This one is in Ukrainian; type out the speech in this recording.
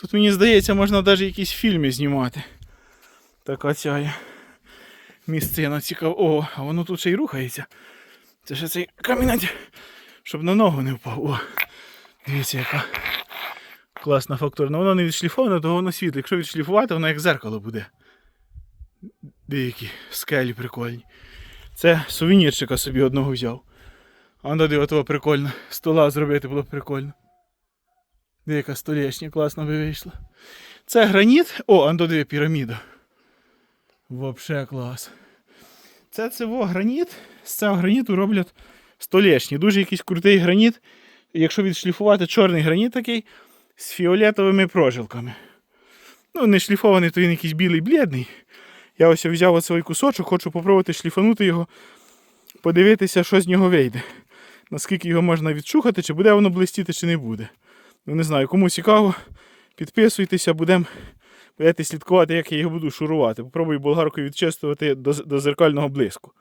Тут мені здається, можна навіть якісь фільми знімати. Така ця місцина цікава. О, а воно тут ще й рухається. Це ще цей камінець, щоб на ногу не впав. О, дивіться, яка класна фактурна. Воно не відшліфоване, то воно світло. Якщо відшліфувати, воно як зеркало буде. Деякі скелі прикольні. Це сувенірчика собі одного взяв. А воно диво того прикольно. Стола зробити було прикольно. Деяка столешня класно би вийшла. Це граніт. О, андо диви піраміда. Вообще клас. Це цього граніт. З цього граніту роблять столешні. Дуже якийсь крутий граніт. Якщо відшліфувати чорний граніт такий з фіолетовими прожилками. Ну, не шліфований, то він якийсь білий блідний. Я ось взяв оцей кусочок, хочу попробувати шліфанути його, подивитися, що з нього вийде. Наскільки його можна відшухати, чи буде воно блистіти, чи не буде. Ну не знаю, кому цікаво, підписуйтеся, будемо слідкувати, як я його буду шурувати. Попробую болгаркою відчистувати до, до зеркального блиску.